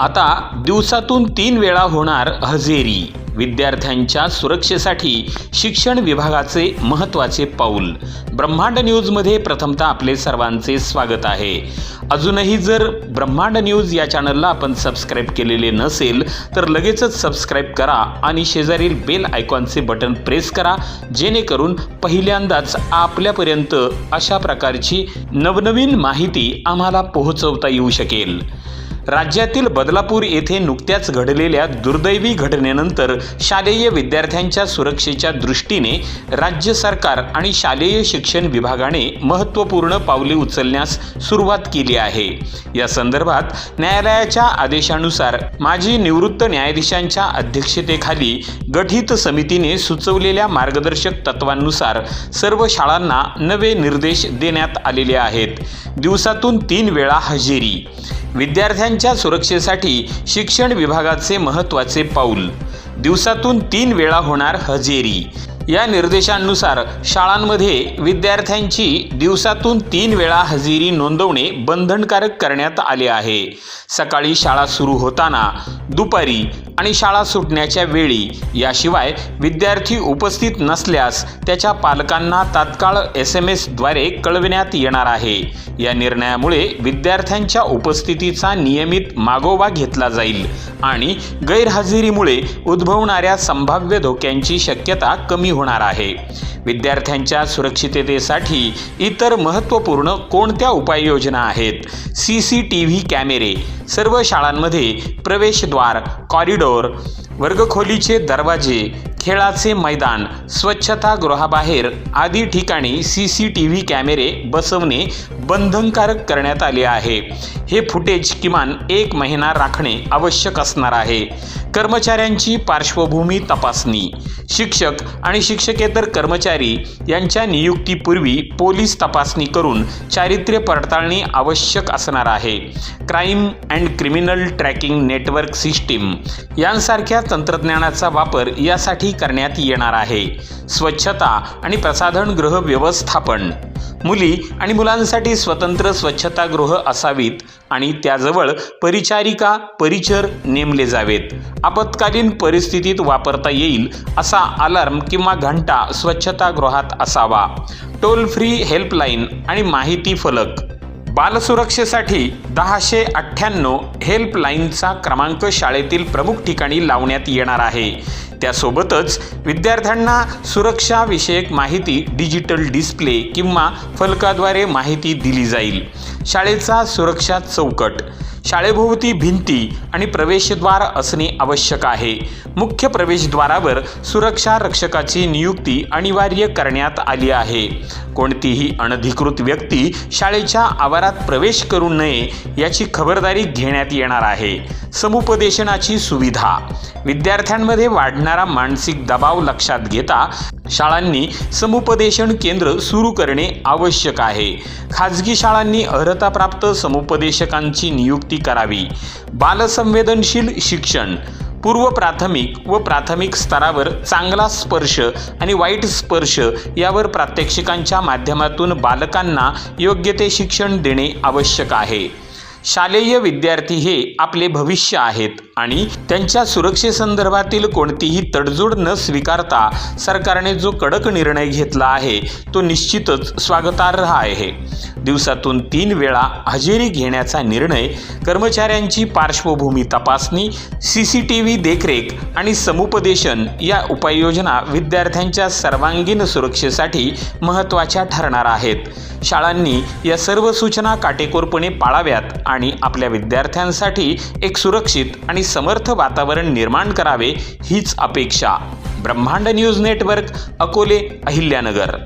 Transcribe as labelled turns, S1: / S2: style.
S1: आता दिवसातून तीन वेळा होणार हजेरी. विद्यार्थ्यांच्या सुरक्षेसाठी शिक्षण विभागाचे महत्त्वाचे पाऊल. ब्रह्मांड न्यूजमध्ये प्रथमतः आपले सर्वांचे स्वागत आहे. अजूनही जर ब्रह्मांड न्यूज या चॅनलला आपण सबस्क्राईब केलेले नसेल तर लगेचच सबस्क्राईब करा आणि शेजारील बेल आयकॉनचे बटन प्रेस करा जेणेकरून पहिल्यांदाच आपल्यापर्यंत अशा प्रकारची नवनवीन माहिती आम्हाला पोहोचवता येऊ शकेल. राज्यातील बदलापूर येथे नुकत्याच घडलेल्या दुर्दैवी घटनेनंतर शालेय विद्यार्थ्यांच्या सुरक्षेच्या दृष्टीने राज्य सरकार आणि शालेय शिक्षण विभागाने महत्त्वपूर्ण पावले उचलण्यास सुरुवात केली आहे. या संदर्भात न्यायालयाच्या आदेशानुसार माजी निवृत्त न्यायाधीशांच्या अध्यक्षतेखाली गठीत समितीने सुचवलेल्या मार्गदर्शक तत्वांनुसार सर्व शाळांना नवे निर्देश देण्यात आलेले आहेत. दिवसातून तीन वेळा हजेरी. विद्यार्थ्यांच्या सुरक्षेसाठी शिक्षण विभागाचे महत्त्वाचे पाऊल. दिवसातून तीन वेळा होणार हजेरी. या निर्देशांनुसार शाळांमध्ये विद्यार्थ्यांची दिवसातून तीन वेळा हजेरी नोंदवणे बंधनकारक करण्यात आले आहे. सकाळी शाळा सुरू होताना दुपारी आणि शाळा सुटण्याच्या वेळी याशिवाय विद्यार्थी उपस्थित नसल्यास त्याच्या पालकांना तात्काळ एस एम एसद्वारे कळविण्यात येणार आहे. या निर्णयामुळे विद्यार्थ्यांच्या उपस्थितीचा नियमित मागोवा घेतला जाईल आणि गैरहजेरीमुळे उद्भवणाऱ्या संभाव्य धोक्यांची शक्यता कमी होणार आहे. विद्यार्थ्यांच्या सुरक्षिततेसाठी इतर महत्त्वपूर्ण कोणत्या उपाययोजना आहेत? सी सी टी व्ही कॅमेरे सर्व शाळांमध्ये प्रवेशद्वार कॉरिडोर वर्गखोलीचे दरवाजे खेळाचे मैदान स्वच्छतागृहाबाहेर आदी ठिकाणी सी सी टी व्ही कॅमेरे बसवणे बंधनकारक करण्यात आले आहे. हे फुटेज किमान एक महिना राखणे आवश्यक असणार आहे. कर्मचाऱ्यांची पार्श्वभूमी तपासणी. शिक्षक आणि शिक्षकेतर कर्मचारी यांच्या नियुक्तीपूर्वी पोलीस तपासणी करून चारित्र्य पडताळणी आवश्यक असणार आहे. Crime and criminal tracking network system यांसारख्या तंत्रज्ञानाचा वापर यासाठी करण्यात येणार आहे. स्वच्छता आणि प्रसाधनगृह व्यवस्थापन. मुली आणि मुलांसाठी स्वतंत्र स्वच्छतागृह असावीत आणि त्याजवळ परिचारिका परिचर नेमले जावेत. आपत्कालीन परिस्थितीत वापरता येईल असा अलार्म किंवा घंटा स्वच्छतागृहात असावा. टोल फ्री हेल्पलाईन आणि माहिती फलक. बालसुरक्षेसाठी दहाशे अठ्ठ्याण्णव हेल्पलाईनचा क्रमांक शाळेतील प्रमुख ठिकाणी लावण्यात येणार आहे. त्यासोबतच विद्यार्थ्यांना सुरक्षाविषयक माहिती डिजिटल डिस्प्ले किंवा फलकाद्वारे माहिती दिली जाईल. शाळेचा सुरक्षा चौकट. शाळेभोवती भिंती आणि प्रवेशद्वार असणे आवश्यक आहे. मुख्य प्रवेशद्वारावर सुरक्षा रक्षकाची नियुक्ती अनिवार्य करण्यात आली आहे. कोणतीही अनधिकृत व्यक्ती शाळेच्या आवारात प्रवेश करू नये याची खबरदारी घेण्यात येणार आहे. समुपदेशनाची सुविधा. विद्यार्थ्यांमध्ये वाढणारा मानसिक दबाव लक्षात घेता शाळांनी समुपदेशन केंद्र सुरू करणे आवश्यक आहे. खाजगी शाळांनी अर्हताप्राप्त समुपदेशकांची नियुक्ती करावी. बालसंवेदनशील शिक्षण पूर्व प्राथमिक व प्राथमिक स्तरावर चांगला स्पर्श आणि वाईट स्पर्श यावर प्रात्यक्षिकांच्या माध्यमातून बालकांना योग्य ते शिक्षण देणे आवश्यक आहे. शालेय विद्यार्थी हे आपले भविष्य आहेत आणि त्यांच्या सुरक्षेसंदर्भातील कोणतीही तडजोड न स्वीकारता सरकारने जो कडक निर्णय घेतला आहे तो निश्चितच स्वागतार्ह आहे. दिवसातून तीन वेळा हजेरी घेण्याचा निर्णय कर्मचाऱ्यांची पार्श्वभूमी तपासणी सी सी टी व्ही देखरेख आणि समुपदेशन या उपाययोजना विद्यार्थ्यांच्या सर्वांगीण सुरक्षेसाठी महत्त्वाच्या ठरणार आहेत. शाळांनी या सर्व सूचना काटेकोरपणे पाळाव्यात आणि आपल्या विद्यार्थ्यांसाठी एक सुरक्षित आणि समर्थ वातावरण निर्माण करावे हीच अपेक्षा. ब्रह्मांड न्यूज नेटवर्क अकोले अहिल्यानगर.